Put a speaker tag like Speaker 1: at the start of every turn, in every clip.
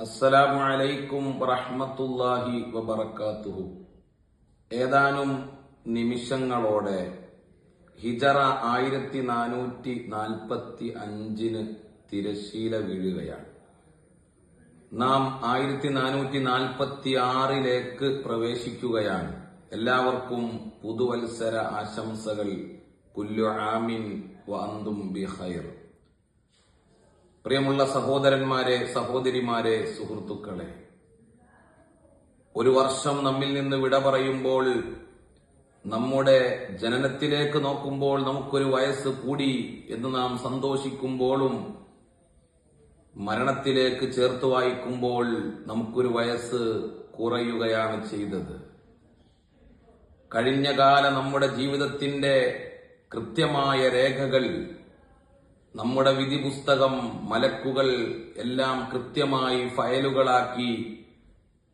Speaker 1: അസ്സലാമു അലൈക്കും വറഹ്മത്തുള്ളാഹി ഏതാനും നിമിഷങ്ങളോടെ ഹിജറ ആയിരത്തി നാനൂറ്റി നാൽപ്പത്തി അഞ്ചിന് തിരശീല വീഴുകയാണ്. നാം ആയിരത്തി നാനൂറ്റി നാൽപ്പത്തി ആറിലേക്ക് പ്രവേശിക്കുകയാണ്. എല്ലാവർക്കും പുതുവത്സര ആശംസകൾ. കുല്ലു ആമിൻ വ അന്തും ബി ഖൈർ. പ്രിയമുള്ള സഹോദരന്മാരെ സഹോദരിമാരെ സുഹൃത്തുക്കളെ ഒരു വർഷം നമ്മിൽ നിന്ന് വിട പറയുമ്പോൾ നമ്മുടെ ജനനത്തിലേക്ക് നോക്കുമ്പോൾ നമുക്കൊരു വയസ്സ് കൂടി എന്ന് നാം സന്തോഷിക്കുമ്പോഴും മരണത്തിലേക്ക് ചേർത്ത് വായിക്കുമ്പോൾ നമുക്കൊരു വയസ്സ് കുറയുകയാണ് ചെയ്തത്. കഴിഞ്ഞകാല നമ്മുടെ ജീവിതത്തിന്റെ കൃത്യമായ രേഖകൾ നമ്മുടെ വിധി പുസ്തകം മലക്കുകൾ എല്ലാം കൃത്യമായി ഫയലുകളാക്കി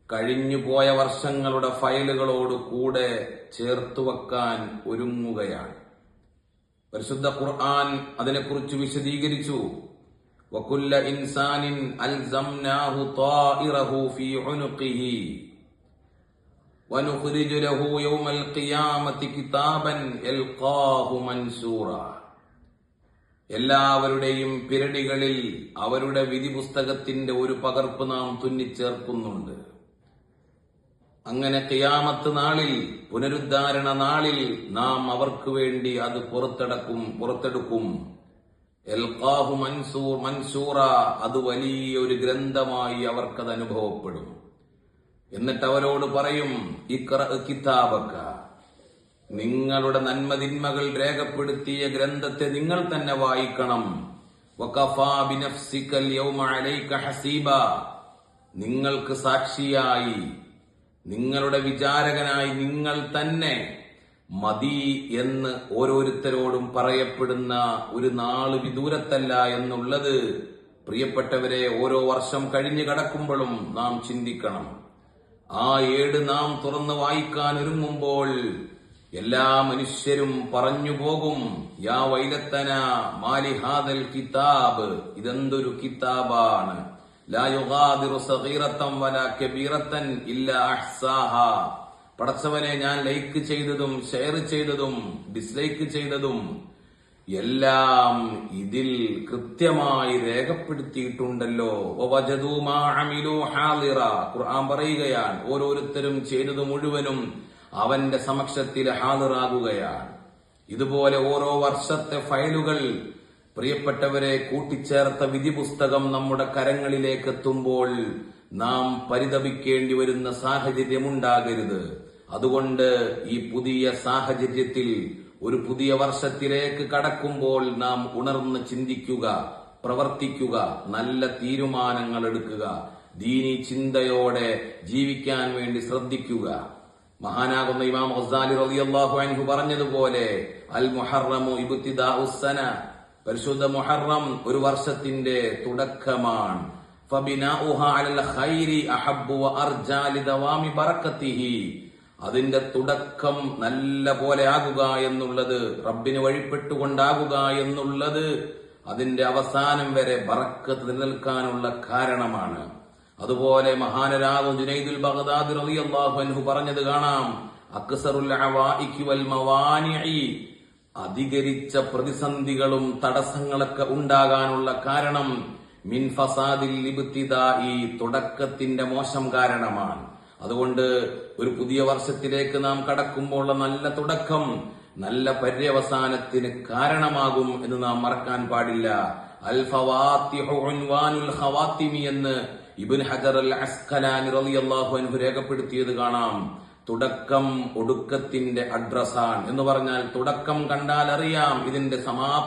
Speaker 1: കഴിഞ്ഞുപോയ വർഷങ്ങളുടെ ഫയലുകളോട് കൂടെ ചേർത്തു വെക്കാൻ ഒരുങ്ങുകയാണ് പരിശുദ്ധ ഖുർആൻ അതിനെക്കുറിച്ച് വിശദീകരിച്ചു വകുല്ല ഇൻസാനിൻ അൽസംനാഹു ത്വാഇറഹു ഫീ ഉനുഖിഹി ونخرج له يوم القيامة كتابا يلقاه منشورا എല്ലാവരുടെയും പിരടികളിൽ അവരുടെ വിധി പുസ്തകത്തിന്റെ ഒരു പകർപ്പ് നാം തുന്നിച്ചേർക്കുന്നുണ്ട്. അങ്ങനെ കിയാമത്ത് നാളിൽ പുനരുദ്ധാരണ നാളിൽ നാം അവർക്ക് വേണ്ടി അത് പുറത്തെടുക്കും പുറത്തെടുക്കും. എൽക്കാഹു മൻസൂർ മൻസൂറ അത് വലിയൊരു ഗ്രന്ഥമായി അവർക്കത് അനുഭവപ്പെടും. എന്നിട്ട് അവരോട് പറയും ഇക്ര കിതാബക്ക. നിങ്ങളുടെ നന്മതിന്മകൾ രേഖപ്പെടുത്തിയ ഗ്രന്ഥത്തെ നിങ്ങൾ തന്നെ വായിക്കണം. നിങ്ങൾക്ക് സാക്ഷിയായി നിങ്ങളുടെ വിചാരകനായി നിങ്ങൾ തന്നെ മതി എന്ന് ഓരോരുത്തരോടും പറയപ്പെടുന്ന ഒരു നാൾ വിദൂരത്തല്ല എന്നുള്ളത് പ്രിയപ്പെട്ടവരെ ഓരോ വർഷം കഴിഞ്ഞു കടക്കുമ്പോഴും നാം ചിന്തിക്കണം. ആ ഏട് നാം തുറന്ന് വായിക്കാൻ ഒരുങ്ങുമ്പോൾ എല്ലാ മനുഷ്യരും പറഞ്ഞു പോകും യാ വൈലത്തന മാലിഹാദൽ കിതാബ് ഇതെന്തൊരു കിതാബാണ്? പടച്ചവനെ ഞാൻ ലൈക്ക് ചെയ്തതും ഷെയർ ചെയ്തതും ഡിസ്ലൈക്ക് ചെയ്തതും എല്ലാം ഇതിൽ കൃത്യമായി രേഖപ്പെടുത്തിയിട്ടുണ്ടല്ലോ. ഖുർആൻ പറയുകയാണ് ഓരോരുത്തരും ചെയ്തത് മുഴുവനും അവന്റെ സമക്ഷത്തിൽ ഹാജറാകുകയാണ് ഇതുപോലെ ഓരോ വർഷത്തെ ഫയലുകൾ പ്രിയപ്പെട്ടവരെ കൂട്ടിച്ചേർത്ത വിധി പുസ്തകം നമ്മുടെ കരങ്ങളിലേക്ക് എത്തുമ്പോൾ നാം പരിതപിക്കേണ്ടി വരുന്ന സാഹചര്യമുണ്ടാകരുത്. അതുകൊണ്ട് ഈ പുതിയ സാഹചര്യത്തിൽ ഒരു പുതിയ വർഷത്തിലേക്ക് കടക്കുമ്പോൾ നാം ഉണർന്ന് ചിന്തിക്കുക പ്രവർത്തിക്കുക നല്ല തീരുമാനങ്ങൾ എടുക്കുക ദീനി ചിന്തയോടെ ജീവിക്കാൻ വേണ്ടി ശ്രദ്ധിക്കുക. മഹാനാകുന്ന ഇമാം ഹസാലി റളിയല്ലാഹു അൻഹു പറഞ്ഞതുപോലെ അൽ മുഹറമു ഇബ്തിദാഉസ്സന പരിശുദ്ധ മുഹറം ഒരു വർഷത്തിന്റെ തുടക്കമാണ്. അതിന്റെ തുടക്കം നല്ല പോലെ ആകുക എന്നുള്ളത് റബ്ബിന് വഴിപ്പെട്ടുകൊണ്ടാകുക എന്നുള്ളത് അതിന്റെ അവസാനം വരെ ബറക്കത്ത് നിലനിൽക്കാനുള്ള കാരണമാണ്. അതുപോലെ മഹാനരാവ് ജുനൈദുൽ ബഗ്ദാദി റളിയല്ലാഹു അൻഹു പറഞ്ഞത് കാണാം. അക്സറുൽ മവാനിഇ അധികരിച്ച പ്രതിസന്ധികളും തടസ്സങ്ങളൊക്കെ ഉണ്ടാകാനുള്ള കാരണം മിൻ ഫസാദിൽ ഇബ്തിദാഇ തുടക്കത്തിന്റെ മോശം കാരണമാണ്. അതുകൊണ്ട് ഒരു പുതിയ വർഷത്തിലേക്ക് നാം കടക്കുമ്പോൾ നല്ല തുടക്കം നല്ല പര്യവസാനത്തിന് കാരണമാകും എന്ന് നാം മറക്കാൻ പാടില്ല. അൽ ഫവാത്തിഹു എന്ന് ഇബ്ൻ ഹജർ അൽ അസ്കലാനി റളിയല്ലാഹു അൻഹു രേഖപ്പെടുത്തിയത് കാണാം. തുടക്കം ഒടുക്കത്തിന്റെ അഡ്രസ്സാണ്. എന്ന് പറഞ്ഞാൽ തുടക്കം കണ്ടാൽ അറിയാം ഇതിന്റെ സമാപ്തി